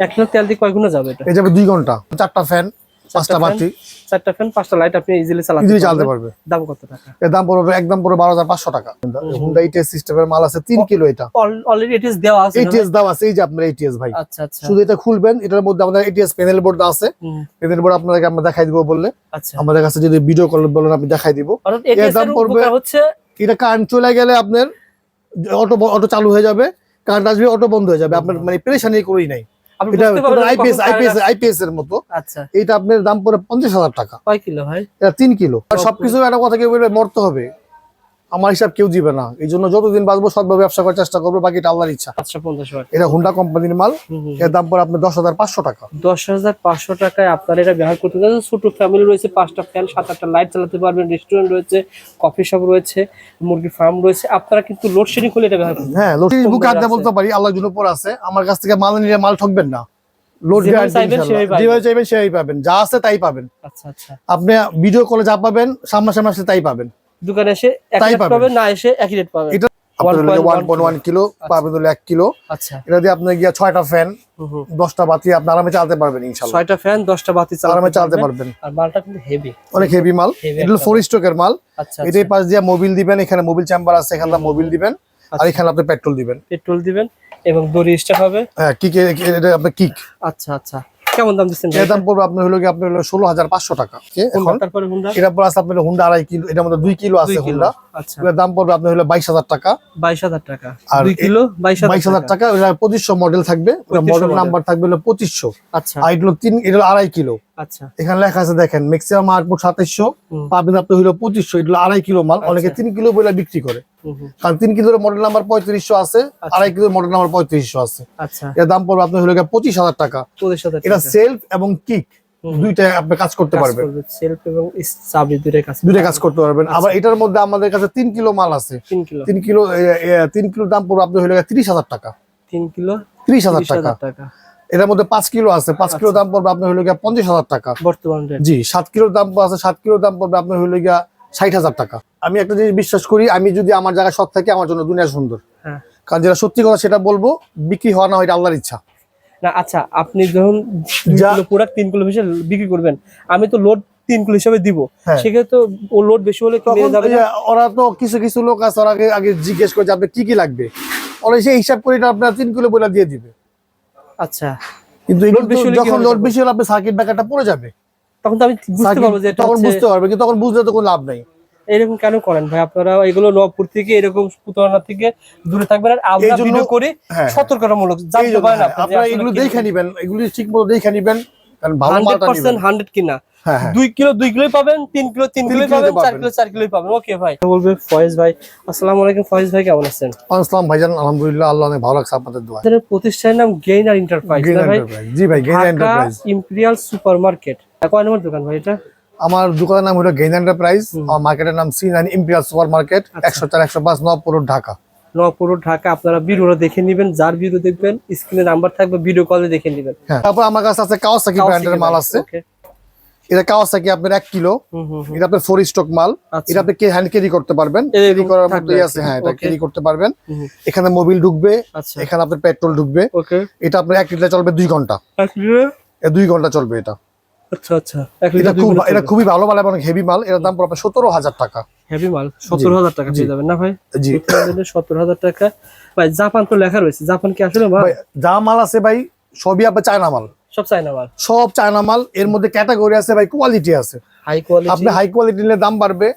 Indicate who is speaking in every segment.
Speaker 1: এক লিটার তেল দিয়ে কয় গুণে যাবে এটা?
Speaker 2: যাবে দুই ঘণ্টা চারটা ফ্যান পাঁচটা বাতি।
Speaker 1: চারটা ফ্যান পাঁচটা লাইট আপনি ইজিলি চালাতে
Speaker 2: ইজিলি চালাতে পারবে।
Speaker 1: দাম কত টাকা?
Speaker 2: এর দাম পড়বে একদম পড়বে বারো হাজার পাঁচশো টাকা। হুন্ডা ইটিএস সিস্টেমের মাল আছে তিন কিলো এটা।
Speaker 1: অলরেডি ইট ইজ দেওয়া আছে
Speaker 2: আছে এই যে আপনার এটিএস ভাই।
Speaker 1: আচ্ছা আচ্ছা।
Speaker 2: শুধু এটা খুলবেন এটার মধ্যে আমাদের এটিএস প্যানেল বোর্ড আছে। প্যানেল বোর্ড আপনাদেরকে আমরা দেখাই দিব বললে।
Speaker 1: আচ্ছা।
Speaker 2: আমাদের কাছে যদি ভিডিও কল বলেন আমি দেখাই দিব। এর দাম পড়বে-
Speaker 1: হচ্ছে
Speaker 2: এটা কারেন্ট চলে গেলে আপনার অটো অটো চালু হয়ে যাবে। কারেন্ট আসবে অটো বন্ধ হয়ে যাবে। আপনার মানে পেরেশানি করেই নাই। এটা আইপিএস আইপিএস আইপিএস এর মতো।
Speaker 1: আচ্ছা।
Speaker 2: এইটা আপনার দাম পড়ে পঞ্চাশ হাজার টাকা।
Speaker 1: কয় কিলো ভাই
Speaker 2: এটা তিন কিলো। আর সবকিছু একটা কথা কেউ বলবে মরতে হবে। আমার হিসাব কেউ দিবে না। এই জন্য যতদিন বাঁচবো সৎভাবে ব্যবসা করার চেষ্টা করব বাকিটা আল্লাহর ইচ্ছা।
Speaker 1: ওয়াট
Speaker 2: এটা হুন্ডা কোম্পানির মাল। এর দাম পড়ে আপনার দশ হাজার পাঁচশো টাকা।
Speaker 1: দশ হাজার পাঁচশো টাকায় আপনারা এটা ব্যবহার করতে পারেন ছোট ফ্যামিলি রয়েছে পাঁচটা ফ্যান সাত আটটা লাইট চালাতে পারবেন রেস্টুরেন্ট রয়েছে কফি শপ রয়েছে মুরগির ফার্ম রয়েছে। আপনারা কিন্তু লোডশেডিং করলে এটা ব্যবহার করতে
Speaker 2: হ্যাঁ লোড বুকে আড্ডা বলতে পারি আল্লাহর জন্য পর আছে। আমার কাছ থেকে মাল নিলে মাল ঠকবেন না। লোড
Speaker 1: চাইবেন সেভাবেই পাবেন।
Speaker 2: যেভাবে চাইবেন সেভাবেই পাবেন। যা আছে তাই পাবেন।
Speaker 1: আচ্ছা আচ্ছা।
Speaker 2: আপনি ভিডিও কলে যা পাবেন সামনাসামনি আসলে তাই পাবেন।
Speaker 1: দোকানে এসে এক রেট
Speaker 2: পাবেন।
Speaker 1: না এসে একই রেট পাবেন।
Speaker 2: এটা আপনার
Speaker 1: 1.1
Speaker 2: ওয়ান পয়েন্ট ওয়ান কিলো পাবেন হলো এক কিলো
Speaker 1: আচ্ছা।
Speaker 2: এটা দিয়ে আপনার গিয়া ছয়টা ফ্যান
Speaker 1: হুম, হুম।
Speaker 2: দশটা বাতি আপনি আরামে চালাতে পারবেন ইনশাল্লাহ
Speaker 1: ছয়টা ফ্যান দশটা বাতি
Speaker 2: আরামে
Speaker 1: চালাতে
Speaker 2: চালাতে
Speaker 1: পারবেন।
Speaker 2: পারবেন।
Speaker 1: আর মালটা কিন্তু হেভি
Speaker 2: অনেক হেভি মাল।
Speaker 1: Heavy
Speaker 2: এটা হলো ফোর স্ট্রোকের মাল।
Speaker 1: আচ্ছা
Speaker 2: এটাই পাশ দিয়ে মোবিল দিবেন এখানে মোবিল চেম্বার আছে এখানে মোবিল দিবেন আর
Speaker 1: আচ্ছা।
Speaker 2: এখানে আপনি পেট্রোল দিবেন।
Speaker 1: পেট্রোল দিবেন এবং দড়ি হবে।
Speaker 2: হ্যাঁ কিক এটা আপনার কিক
Speaker 1: আচ্ছা আচ্ছা। কেমন দাম দিচ্ছেন
Speaker 2: এর দাম পড়বে আপনার হলো কি আপনার হলো ষোলো হাজার পাঁচশো টাকা। এখন এটা পর আছে আপনার হুন্ডা আড়াই কিলো এটার মধ্যে দুই কিলো আছে হুন্ডা।
Speaker 1: আচ্ছা।
Speaker 2: দাম পড়বে আপনার হলো বাইশ হাজার টাকা।
Speaker 1: বাইশ হাজার টাকা।
Speaker 2: আর
Speaker 1: কিলো বাইশ
Speaker 2: হাজার টাকা। ওটা পঁচিশশো মডেল থাকবে মডেল নাম্বার থাকবে হলো পঁচিশশো।
Speaker 1: আচ্ছা।
Speaker 2: আর তিন আড়াই কিলো।
Speaker 1: আচ্ছা।
Speaker 2: এখানে লেখা আছে দেখেন ম্যাক্সিমাম আউটপুট সাতাইশশো। পাবেন আপনি হলো পঁচিশশো এটা আড়াই কিলো মাল। অনেকে
Speaker 1: আচ্ছা।
Speaker 2: তিন কিলো বলে বিক্রি করে। কারণ তিন কিলোর মডেল নাম্বার পঁয়ত্রিশশো আছে
Speaker 1: আচ্ছা।
Speaker 2: আড়াই কিলোর মডেল নাম্বার পঁয়ত্রিশশো আছে।
Speaker 1: আচ্ছা।
Speaker 2: এর দাম পড়বে আপনার হলো পঁচিশ হাজার টাকা। এটা সেলফ এবং কিক। দুইটা আপনি কাজ করতে পারবেন।
Speaker 1: সেলফ এবং চাবি দুটোই কাজ
Speaker 2: দুইটা কাজ করতে পারবেন।
Speaker 1: আচ্ছা।
Speaker 2: আবার এটার মধ্যে আমাদের কাছে তিন কিলো মাল আছে।
Speaker 1: তিন কিলো।
Speaker 2: তিন কিলো দাম পড়বে হলো ত্রিশ হাজার টাকা।
Speaker 1: তিন কিলো
Speaker 2: ত্রিশ হাজার
Speaker 1: তিরিশ
Speaker 2: টাকা।
Speaker 1: হাজার
Speaker 2: এটার মধ্যে পাঁচ কিলো আছে। পাঁচ কিলো দাম পড়বে আপনার হলো গিয়ে পঞ্চাশ হাজার টাকা।
Speaker 1: বর্তমান
Speaker 2: জি সাত কিলোর দাম আছে সাত কিলোর দাম পড়বে আপনার হলো গিয়া ষাট হাজার টাকা। আমি একটা জিনিস বিশ্বাস করি আমি যদি আমার জায়গায় সৎ থাকি আমার জন্য দুনিয়া সুন্দর।
Speaker 1: হ্যাঁ।
Speaker 2: কারণ যেটা সত্যি কথা সেটা বলব বিক্রি হওয়া না হয় এটা আল্লাহর ইচ্ছা।
Speaker 1: না আচ্ছা আপনি যখন প্রোডাক্ট তিন কিলো হিসেবে বিক্রি করবেন আমি তো লোড তিন কিলো হিসেবে দিব।
Speaker 2: হ্যাঁ।
Speaker 1: সেক্ষেত্রে ও লোড বেশি হলে
Speaker 2: ওরা তো কিছু কিছু লোক আছে ওরা আগে জিজ্ঞেস করে যে আপনার কি কি লাগবে। ওরা সেই হিসাব করে আপনার তিন কিলো বলে দিয়ে দিবে।
Speaker 1: আচ্ছা।
Speaker 2: কিন্তু
Speaker 1: লোড বেশি হলে কি
Speaker 2: যখন লোড বেশি হলে আপনার সার্কিট ব্রেকারটা পড়ে যাবে।
Speaker 1: তখন তো আমি বুঝতে পারব যে
Speaker 2: তখন বুঝতে পারবে কিন্তু তখন বুঝলে তো কোনো লাভ নাই।
Speaker 1: এরকম কেন করেন ভাই? আপনারা এগুলো নবপুর থেকে এরকম প্রতারণা থেকে দূরে থাকবেন আর আমরা ভিডিও করি
Speaker 2: হ্যাঁ।
Speaker 1: সতর্কতামূলক। জানতে পারেন
Speaker 2: হ্যাঁ, আপনারা এগুলো দেখে নিবেন এগুলো ঠিক মতো দেখে নিবেন কারণ ভালো মালটা নিবেন।
Speaker 1: হান্ড্রেড কিনা।
Speaker 2: হ্যাঁ
Speaker 1: দুই কিলো দুই কিলোই পাবেন তিন কিলো তিন কিলোই পাবেন চার কিলো চার কিলোই পাবেন। ওকে ভাই। বলবে ফয়েজ ভাই। আসসালামু আলাইকুম ফয়েজ ভাই কেমন আছেন?
Speaker 2: আসসালাম ভাইজান আলহামদুলিল্লাহ আল্লাহ অনেক ভালো লাগছে আপনাদের দোয়া
Speaker 1: আপনাদের প্রতিষ্ঠানের নাম গেইনার এন্টারপ্রাইজ
Speaker 2: জি ভাই green enterprise
Speaker 1: imperial supermarket কয় নম্বর দোকান ভাই এটা?
Speaker 2: আমার দোকানের নাম হলো গেইন এন্টারপ্রাইজ আমার মার্কেটের নাম C nine imperial super market. একশো চার একশো পাঁচ নবপুর ঢাকা।
Speaker 1: নপুর ঢাকা আপনারা ভিডিওটা দেখে নেবেন যার ভিডিও দেখবেন স্ক্রিনে নাম্বার থাকবে ভিডিও কলে দেখে নেবেন।
Speaker 2: হ্যাঁ। তারপর আমার কাছে আছে কাওয়াসাকি ব্র্যান্ডের মাল আছে। এটা কাওয়াসাকি আপনার এক কিলো। এটা আপনার ফোর স্টক মাল।
Speaker 1: আচ্ছা।
Speaker 2: এটা আপনি কে হ্যান্ড ক্যারি করতে পারবেন। ক্যারি করার
Speaker 1: থাকবে
Speaker 2: আছে। হ্যাঁ এটা ক্যারি করতে পারবেন। এখানে মোবিল ঢুকবে।
Speaker 1: আচ্ছা।
Speaker 2: এখানে আপনার পেট্রোল ঢুকবে।
Speaker 1: ওকে
Speaker 2: এটা আপনার এক লিটার চলবে দুই ঘণ্টা। এ দুই ঘণ্টা চলবে এটা।
Speaker 1: আচ্ছা আচ্ছা।
Speaker 2: এটা খুব এটা খুবই ভালো মাল এবং হেভি মাল। এটার দাম পড়বে সতেরো হাজার টাকা।
Speaker 1: হেভি মাল সত্তর হাজার টাকা পেয়ে যাবেন না ভাই?
Speaker 2: জি।
Speaker 1: সত্তর হাজার টাকা। ভাই জাপান তো লেখা রয়েছে। জাপান কি আসলে
Speaker 2: যা মাল আছে ভাই সবই আপনার চায়না মাল।
Speaker 1: সব চাইনা মাল।
Speaker 2: সব চায়না মাল। এর মধ্যে ক্যাটাগরি আছে ভাই কোয়ালিটি আছে।
Speaker 1: হাই কোয়ালিটি
Speaker 2: আপনি হাই কোয়ালিটি নিলে দাম বাড়বে।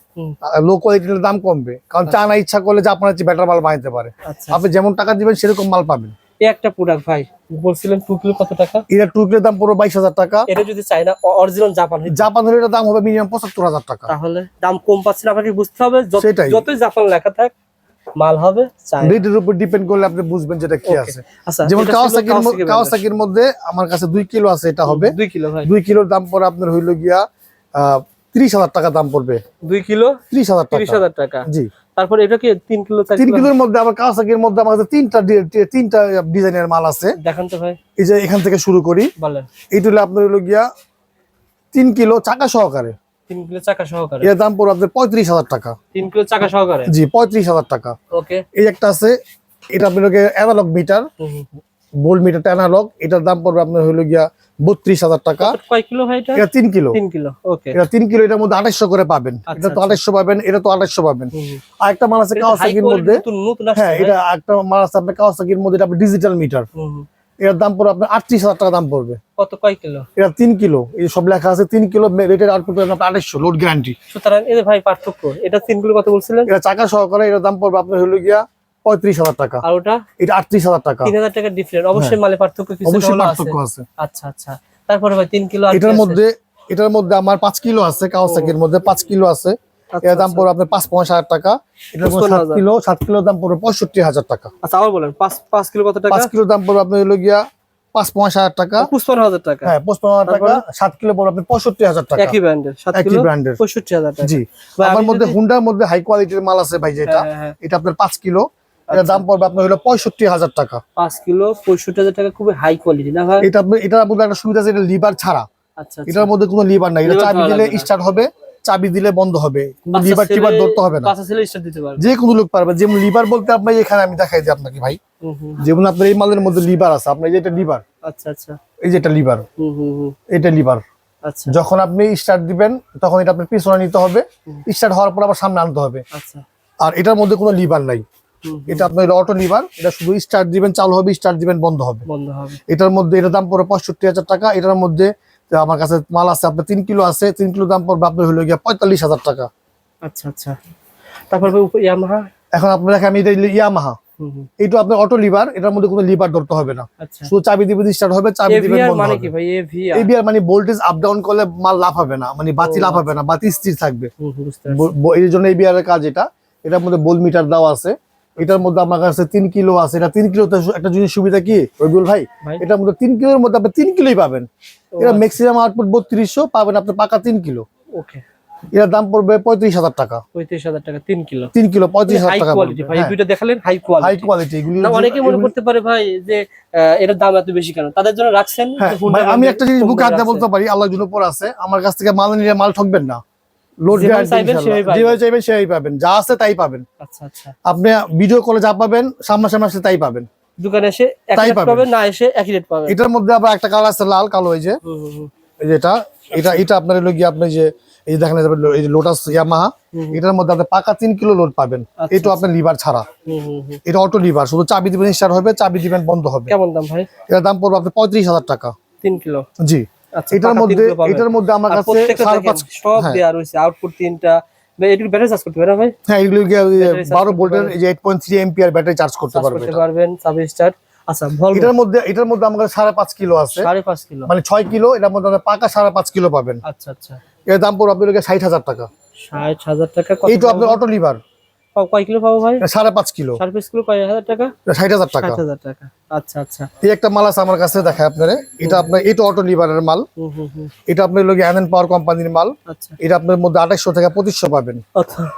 Speaker 2: লো কোয়ালিটি নিলে দাম কমবে। কারণ চায়না ইচ্ছা করলে যে আপনার হচ্ছে বেটার মাল বানাইতে পারে।
Speaker 1: আচ্ছা।
Speaker 2: আপনি যেমন টাকা দিবেন সেরকম মাল পাবেন।
Speaker 1: এই একটা প্রোডাক্ট ভাই। বলছিলেন কত টাকা?
Speaker 2: এটা দাম পুরো বাইশ হাজার টাকা।
Speaker 1: এটা যদি চাইনা অরিজিনাল জাপান
Speaker 2: জাপান হলে দাম হবে মিনিমাম পঁচাত্তর হাজার টাকা।
Speaker 1: তাহলে দাম কম পাচ্ছেন আপনাকে বুঝতে হবে। যতই জাপান লেখা থাক মাল হবে
Speaker 2: রেটের উপর ডিপেন্ড করলে আপনি বুঝবেন যেটা কি আছে।
Speaker 1: আচ্ছা
Speaker 2: যেমন কাওয়াসাকির কাওয়াসাকির মধ্যে আমার কাছে দুই কিলো আছে এটা হবে।
Speaker 1: দুই কিলো
Speaker 2: দুই কিলোর দাম পরে আপনার হইল গিয়া ত্রিশ হাজার টাকা দাম পড়বে।
Speaker 1: দুই কিলো
Speaker 2: ত্রিশ হাজার
Speaker 1: তিরিশ হাজার টাকা।
Speaker 2: জি।
Speaker 1: তারপর এটা কি তিন কিলো চার
Speaker 2: তিন কিলোর মধ্যে আমার কাওয়াসাকির মধ্যে আমার কাছে তিনটা তিনটা ডিজাইনের মাল আছে।
Speaker 1: দেখান তো ভাই।
Speaker 2: এই যে এখান থেকে শুরু করি।
Speaker 1: বলেন।
Speaker 2: এইটা হলো আপনার হলো গিয়া তিন কিলো চাকা সহকারে।
Speaker 1: তিন কিলো চাকা সহকারে?
Speaker 2: এর দাম পড়বে আপনার পঁয়ত্রিশ হাজার টাকা।
Speaker 1: তিন কিলো চাকা সহকারে?
Speaker 2: জি পঁয়ত্রিশ হাজার টাকা।
Speaker 1: ওকে।
Speaker 2: এই একটা আছে এটা আপনার অ্যানালগ মিটার অ্যানালগ এটার দাম পড়বে আপনার হলো গিয়া বত্রিশ হাজার টাকা।
Speaker 1: কয় কিলো ভাই এটা?
Speaker 2: এটা তিন কিলো।
Speaker 1: তিন কিলো ওকে
Speaker 2: এটা তিন কিলো এটার মধ্যে আঠাশশো করে পাবেন।
Speaker 1: আচ্ছা,
Speaker 2: এটা তো
Speaker 1: আচ্ছা।
Speaker 2: আঠাশশো পাবেন এটা তো আঠাশশো পাবেন। আর একটা মাল আছে কাওয়াসাকির মধ্যে। হ্যাঁ এটা একটা মাল আছে আপনার কাওয়াসাকির মধ্যে এটা ডিজিটাল মিটার। এটার দাম পড়বে আপনার আটত্রিশ হাজার টাকা দাম পড়বে।
Speaker 1: কত কয় কিলো?
Speaker 2: এটা তিন কিলো। এই সব লেখা আছে তিন কিলো রেটের আউটপুট আপনার আঠাশশো লোড গ্যারান্টি
Speaker 1: সুতরাং যে ভাই পার্থক্য এটা তিন কিলো কত বলছিলেন?
Speaker 2: এটা চাকা সহকারে এটার দাম পড়বে আপনার হলো গিয়া পঁয়ত্রিশ হাজার টাকা।
Speaker 1: আর ওটা?
Speaker 2: এটা আটত্রিশ হাজার টাকা।
Speaker 1: তিন হাজার টাকা ডিফারেন্ট অবশ্যই মালে পার্থক্য কিছু
Speaker 2: হ্যাঁ। অবশ্যই পার্থক্য আছে।
Speaker 1: আচ্ছা আচ্ছা। তারপরে ভাই তিন কিলো
Speaker 2: এটার মধ্যে এটার মধ্যে আমার পাঁচ কিলো আছে কাওয়াসাকির মধ্যে পাঁচ কিলো আছে।
Speaker 1: আচ্ছা,
Speaker 2: এর দাম পড়বে আপনার পাঁচ পঞ্চাশ হাজার টাকা। এটার সাত কিলো সাত কিলোর দাম পড়বে পঁয়ষট্টি হাজার টাকা।
Speaker 1: আচ্ছা আবার বলেন পাঁচ পাঁচ কিলো কত টাকা?
Speaker 2: পাঁচ কিলোর দাম পড়বে আপনার হলো গিয়া পাঁচ পঞ্চাশ হাজার টাকা।
Speaker 1: পঁচপান্ন হাজার টাকা।
Speaker 2: হ্যাঁ পঁচপান্ন হাজার টাকা সাত কিলো পড়বে আপনার পঁয়ষট্টি হাজার টাকা।
Speaker 1: একই ব্র্যান্ডের সাত
Speaker 2: একই
Speaker 1: কিলো
Speaker 2: ব্র্যান্ডের
Speaker 1: পঁয়ষট্টি হাজার টাকা।
Speaker 2: জি। আমার মধ্যে হুন্ডার মধ্যে হাই কোয়ালিটির মাল আছে ভাই যেটা
Speaker 1: হ্যাঁ,
Speaker 2: এটা আপনার পাঁচ কিলো। এটার দাম পড়বে আপনার হলো পঁয়ষট্টি হাজার টাকা।
Speaker 1: পাঁচ কিলো পঁয়ষট্টি হাজার টাকা খুবই হাই কোয়ালিটি না ভাই?
Speaker 2: এটা আপনার একটা সুবিধা আছে এটা লিভার ছাড়া।
Speaker 1: আচ্ছা
Speaker 2: এটার মধ্যে কোনো লিভার নাই। এটা চাবি দিলে স্টার্ট হবে চাবি দিলে বন্ধ হবে। কোনো লিভার টিভার ধরতে হবে না। যে কোনো লোক পারবে। যেমন লিভার বলতে আপনার এখানে আমি দেখাই দিই আপনাকে ভাই। যেমন আপনার এই মালের মধ্যে লিভার আছে আপনার এই যে এটা লিভার।
Speaker 1: আচ্ছা আচ্ছা।
Speaker 2: এই যে এটা লিভার। এটা লিভার।
Speaker 1: আচ্ছা।
Speaker 2: যখন আপনি স্টার্ট দিবেন তখন এটা আপনার পিছনে নিতে হবে। স্টার্ট হওয়ার পর আবার সামনে আনতে হবে।
Speaker 1: আচ্ছা।
Speaker 2: আর এটার মধ্যে কোনো লিভার নাই। এটা আপনার অটো লিভার এটা শুধু স্টার্ট দিবেন চালু হবে স্টার্ট দিবেন বন্ধ হবে।
Speaker 1: বন্ধ হবে।
Speaker 2: এটার মধ্যে এটার দাম পড়বে পঁয়ষট্টি হাজার টাকা এটার মধ্যে আমার কাছে মাল আছে আপনার তিন কিলো আছে তিন কিলো দাম পড়বে আপনার হলো গিয়ে পঁয়তাল্লিশ হাজার টাকা।
Speaker 1: আচ্ছা আচ্ছা। তারপর ইয়ামাহা?
Speaker 2: এখন দেখেন আমি এটা ইয়ামাহা। এইটা আপনার অটো লিভার এটার মধ্যে কোনো লিভার ধরতে হবে না।
Speaker 1: আচ্ছা।
Speaker 2: শুধু চাবি দিবেন স্টার্ট হবে চাবি দিবেন
Speaker 1: এভিআর মানে কি ভাই? এভিআর
Speaker 2: মানে ভোল্টেজ আপ ডাউন করলে মাল লাভ হবে না মানে বাতি লাভ হবে না বাতি স্থির থাকবে। এই জন্য এবিআর এর কাজ এটা। এটার মধ্যে বোল মিটার দেওয়া আছে। এটার মধ্যে আমার কাছে তিন কিলো আছে। এটা তিন কিলোতে একটা জিনিস সুবিধা কি রবিউল ভাই?
Speaker 1: ভাই।
Speaker 2: এটার মধ্যে তিন কিলোর মধ্যে আপনি তিন কিলোই পাবেন। এটা ম্যাক্সিমাম আউটপুট বত্রিশশো পাবেন আপনি পাকা তিন কিলো।
Speaker 1: ওকে।
Speaker 2: এটার দাম পড়বে পঁয়ত্রিশ হাজার টাকা।
Speaker 1: পঁয়ত্রিশ হাজার টাকা তিন কিলো।
Speaker 2: তিন কিলো পঁয়ত্রিশ হাজার
Speaker 1: হাই
Speaker 2: টাকা
Speaker 1: কোয়ালিটি ভাই এই দুইটা দেখালেন হাই
Speaker 2: হাই
Speaker 1: কোয়ালিটি
Speaker 2: কোয়ালিটি এগুলি
Speaker 1: না অনেকে মনে করতে পারে ভাই যে এটার দাম এত বেশি কেন? তাদের জন্য রাখছেন
Speaker 2: হ্যাঁ ভাই, আমি একটা জিনিস বুকে হাতে বলতে পারি আল্লাহ জন্য উপর আছে। আমার কাছ থেকে মাল নিলে মাল ঠকবেন না। লোড
Speaker 1: যেভাবে চাইবেন সেভাবেই পাবেন।
Speaker 2: যেভাবে চাইবেন সেভাবেই পাবেন। যা আছে তাই পাবেন।
Speaker 1: আচ্ছা আচ্ছা।
Speaker 2: আপনি ভিডিও কলে যা পাবেন সামনাসামনি আসলে তাই পাবেন।
Speaker 1: দোকানে এসে
Speaker 2: তাই পাবেন।
Speaker 1: পাবেন না এসে একই রেট পাবেন।
Speaker 2: এটার মধ্যে আবার একটা কালার আছে লাল কালো এই যে।
Speaker 1: হুম, হুম, হুম।
Speaker 2: এই যেটা এটা এটা আপনার হলো গিয়ে আপনি যে এই দেখেন এই যে- এই যে লোটাস ইয়ামাহা
Speaker 1: হুম, হুম।
Speaker 2: এটার মধ্যে আপনি পাকা তিন কিলো লোড পাবেন।
Speaker 1: আচ্ছা,
Speaker 2: এটা আপনার লিভার ছাড়া। এটা অটো লিভার শুধু চাবি দিবেন স্টার্ট হবে চাবি দিবেন বন্ধ হবে।
Speaker 1: কেমন দাম ভাই?
Speaker 2: এটার দাম পড়বে আপনার পঁয়ত্রিশ হাজার টাকা।
Speaker 1: তিন কিলো।
Speaker 2: জি।
Speaker 1: আচ্ছা
Speaker 2: এটার মধ্যে এটার মধ্যে আমার কাছে
Speaker 1: সব। দেওয়া রয়েছে আউটপুট তিনটা। ব্যাটারি চার্জ করতে ভাই?
Speaker 2: হ্যাঁ এগুলো ভোল্টের
Speaker 1: পারবেন।
Speaker 2: যে এমপিআর ব্যাটারি চার্জ করতে
Speaker 1: চার্জ করতে পারবেন সাব স্টার আচ্ছা
Speaker 2: এটার মধ্যে এটার মধ্যে কিলো আছে।
Speaker 1: কিলো।
Speaker 2: মানে ছয় কিলো এটার মধ্যে আপনি পাকা সাড়ে পাঁচ কিলো পাবেন।
Speaker 1: আচ্ছা আচ্ছা।
Speaker 2: এর দাম পড়বে টাকা।
Speaker 1: কত
Speaker 2: এইটা আপনার অটো লিভার
Speaker 1: কয় কিলো পাবো ভাই?
Speaker 2: সাড়ে পাঁচ কিলো।
Speaker 1: সাড়ে পাঁচ কিলো কয় হাজার টাকা?
Speaker 2: ষাট হাজার টাকা।
Speaker 1: ষাট হাজার টাকা। আচ্ছা আচ্ছা।
Speaker 2: এই একটা মাল আছে আমার কাছে দেখায় আপনারে। এটা আপনার এটা অটো লিভারের মাল। এটা আপনার লোক পাওয়ার কোম্পানির মাল।
Speaker 1: আচ্ছা।
Speaker 2: এটা আপনার মধ্যে আঠাইশশো থেকে পঁচিশশো পাবেন।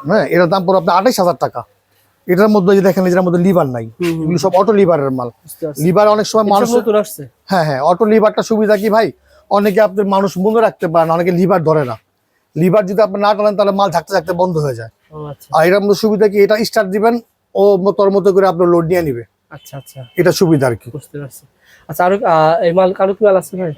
Speaker 2: হ্যাঁ এটার দাম পড়বে আপনার আঠাইশ হাজার টাকা। এটার মধ্যে যে দেখেন এটার মধ্যে লিভার নাই। এগুলো সব অটো লিভারের মাল। লিভার অনেক সময়
Speaker 1: মানুষ
Speaker 2: হ্যাঁ হ্যাঁ অটো লিভারটা সুবিধা কি ভাই? অনেকে আপনার মানুষ মনে রাখতে পারে না অনেকে লিভার ধরে না। লিভার যদি আপনি না টানেন তাহলে মাল থাকতে থাকতে বন্ধ হয়ে যায়।
Speaker 1: আচ্ছা।
Speaker 2: আর এটার মধ্যে সুবিধা কি? এটা স্টার্ট দিবেন ও তোর মতো করে আপনার লোড নিয়ে নিবে।
Speaker 1: আচ্ছা আচ্ছা।
Speaker 2: এটা সুবিধা আর কি।
Speaker 1: বুঝতে পারছি। আচ্ছা আরও এই মাল আরও কি মাল আছে ভাই?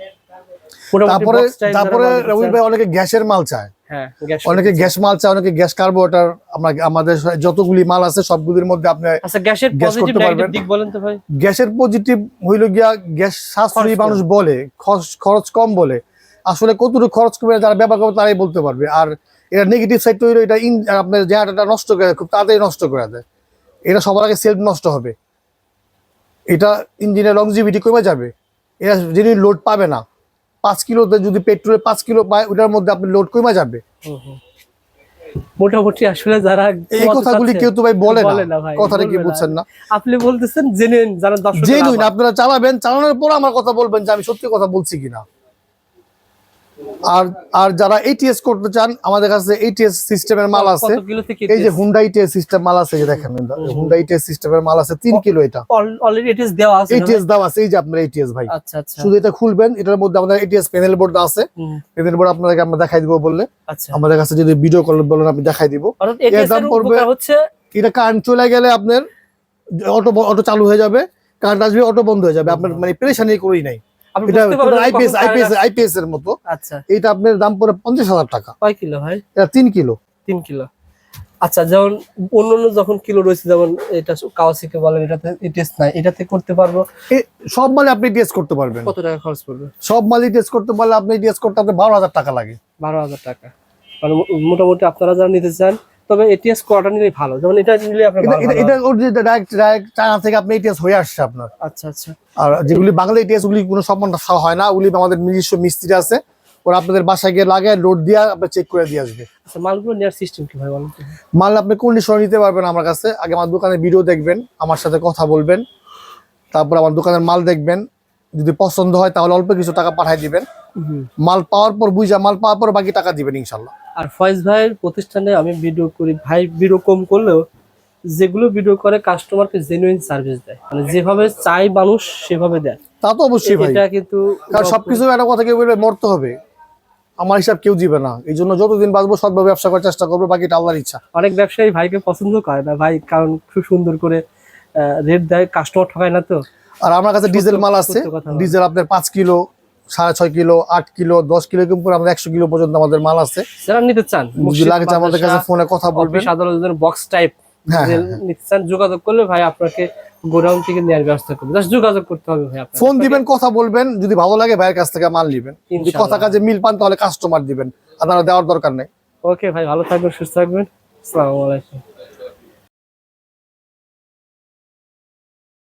Speaker 2: তারপরে তারপরে রবি ভাই অনেকে গ্যাসের মাল চায়।
Speaker 1: হ্যাঁ
Speaker 2: অনেকে গ্যাস মাল চায় অনেকে গ্যাস কার্বোরেটর আমরা আমাদের যতগুলি মাল আছে সবগুলির মধ্যে আপনি
Speaker 1: আচ্ছা গ্যাসের
Speaker 2: গ্যাস
Speaker 1: পজিটিভ
Speaker 2: পারবেন।
Speaker 1: দিক বলেন তো ভাই।
Speaker 2: গ্যাসের পজিটিভ হইল গিয়া গ্যাস সাশ্রয়ী মানুষ বলে খরচ কম বলে। আসলে কতটুকু খরচ কমে যারা ব্যবহার করবে তারাই বলতে পারবে। আর এটা নেগেটিভ সাইড হইল এটা ইন আপনার জেনারেটরটা নষ্ট করে খুব তাড়াতাড়ি নষ্ট করে দেয়। এটা সবার আগে সেলফ নষ্ট হবে। এটা ইঞ্জিনের লংজিভিটি কমে যাবে। এটা যিনি লোড পাবে না। পাঁচ কিলোতে যদি পেট্রোলে পাঁচ কিলো পায় ওটার মধ্যে আপনি লোড কমে যাবে।
Speaker 1: হুম, হুম। মোটামুটি আসলে যারা
Speaker 2: এই
Speaker 1: কমাতে
Speaker 2: কথাগুলি কেউ তো ভাই বলে
Speaker 1: বলে না
Speaker 2: না কথাটা কি
Speaker 1: বলবে না।
Speaker 2: বুঝছেন না?
Speaker 1: আপনি বলতেছেন জেনুইন যারা
Speaker 2: জেনুইন আপনারা চালাবেন চালানোর পর আমার কথা বলবেন যে আমি সত্যি কথা বলছি কিনা। আর আর যারা এটিএস করতে চান আমাদের কাছে এটিএস সিস্টেমের মাল আছে এই যে হুন্ডা ইটিএস সিস্টেম মাল আছে দেখেন হুন্ডা ইটিএস সিস্টেমের মাল আছে তিন কিলো এটা
Speaker 1: অলরেডি এটিএস দেওয়া আছে
Speaker 2: এটিএস দাম আছে এই যে আপনার এটিএস ভাই
Speaker 1: আচ্ছা আচ্ছা
Speaker 2: শুধু এটা খুলবেন এটার মধ্যে আমাদের এটিএস প্যানেল বোর্ড আছে প্যানেল বোর্ড আপনাদেরকে আমরা দেখাই দিব বললে
Speaker 1: আচ্ছা
Speaker 2: আমাদের কাছে যদি ভিডিও কল বলেন আমি দেখাই দিব এর দাম পড়বে-
Speaker 1: হচ্ছে
Speaker 2: এটা কারেন্ট চলে গেলে আপনার অটো অটো চালু হয়ে যাবে কারেন্ট আসবে অটো বন্ধ হয়ে যাবে আপনার মানে পেরেশানি করেই নাই এটা আইপিএস আইপিএস আইপিএস এর মতো।
Speaker 1: আচ্ছা।
Speaker 2: এটা আপনার দাম পড়ে পঞ্চাশ হাজার টাকা।
Speaker 1: কয় কিলো ভাই?
Speaker 2: এটা তিন কিলো।
Speaker 1: তিন কিলো। আচ্ছা যেমন যখন কিলো রয়েছে যেমন এটা কাওয়াসিকে বলেন এটাতে টেস্ট নাই এটাতে করতে পারব।
Speaker 2: সব মালে আপনি টেস্ট করতে পারবেন।
Speaker 1: কত টাকা খরচ পড়বে?
Speaker 2: সব মালই টেস্ট করতে পারলে আপনি টেস্ট করতে আপনার বারো হাজার টাকা লাগে।
Speaker 1: বারো হাজার টাকা। মানে মোটামুটি আপনারা যারা নিতে চান তবে এটিএস কোয়ার্টার নিলেই ভালো। যেমন এটা নিলে আপনার
Speaker 2: এটা এটা ওর যে ডাইরেক্ট ডাইরেক্ট চায়না থেকে আপনি এটিএস হয়ে আসছে আপনার।
Speaker 1: আচ্ছা আচ্ছা।
Speaker 2: আর যেগুলি বাংলা টেস্ট ওগুলি কোনো সম্মান হয় না ওগুলি আমাদের নিজস্ব মিস্ত্রি আছে। ওরা আপনাদের বাসায় গিয়ে লাগে লোড দিয়ে আপনি চেক করে দিয়ে আসবে।
Speaker 1: আচ্ছা মালগুলো নেওয়ার সিস্টেম কি ভাই বলেন?
Speaker 2: মাল আপনি কন্ডিশন নিতে পারবেন আমার কাছে। আগে আমার দোকানে ভিডিও দেখবেন আমার সাথে কথা বলবেন। তারপর আমার দোকানের মাল দেখবেন। যদি পছন্দ হয় তাহলে অল্প কিছু টাকা পাঠিয়ে দিবেন। মাল পাওয়ার পর বুঝা মাল পাওয়ার পর বাকি টাকা দিবেন ইনশাল্লাহ।
Speaker 1: আর ফয়েজ ভাইয়ের প্রতিষ্ঠানে আমি ভিডিও করি। ভাই ভিডিও কম করলেও যেগুলো ভিডিও করে কাস্টমারকে জেনুইন সার্ভিস দেয়। মানে যেভাবে চাই মানুষ সেভাবে দেয়।
Speaker 2: তা তো অবশ্যই ভাই।
Speaker 1: এটা কিন্তু
Speaker 2: কারণ সবকিছু একটা কথা কেউ বলবে মরতে হবে। আমার হিসাব কেউ দিবে না। এই জন্য যতদিন বাঁচবো সৎভাবে ব্যবসা করার চেষ্টা করব বাকিটা আল্লাহর ইচ্ছা।
Speaker 1: অনেক ব্যবসায়ী ভাইকে পছন্দ করে না ভাই কারণ খুব সুন্দর করে রেট দেয় কাস্টমার ঠকায় না তো।
Speaker 2: আর আমার কাছে ডিজেল মাল আছে। ডিজেল আপনার পাঁচ কিলো সাড়ে ছয় কিলো আট কিলো দশ কিলো আমাদের একশো কিলো পর্যন্ত আমাদের মাল আছে।
Speaker 1: যারা নিতে চান
Speaker 2: যদি লাগে আমাদের কাছে ফোনে কথা বলবেন।
Speaker 1: সাধারণ বক্স টাইপ নিতে চান যোগাযোগ করলে ভাই আপনাকে গোডাউন থেকে নেওয়ার ব্যবস্থা করবে। জাস্ট যোগাযোগ করতে হবে ভাই
Speaker 2: ফোন দিবেন কথা বলবেন যদি ভালো লাগে ভাইয়ের কাছ থেকে মাল নিবেন। যদি কথা কাজে মিল পান তাহলে কাস্টমার দিবেন। আপনারা দেওয়ার দরকার নেই।
Speaker 1: ওকে ভাই ভালো থাকবেন সুস্থ থাকবেন। আসসালামু আলাইকুম।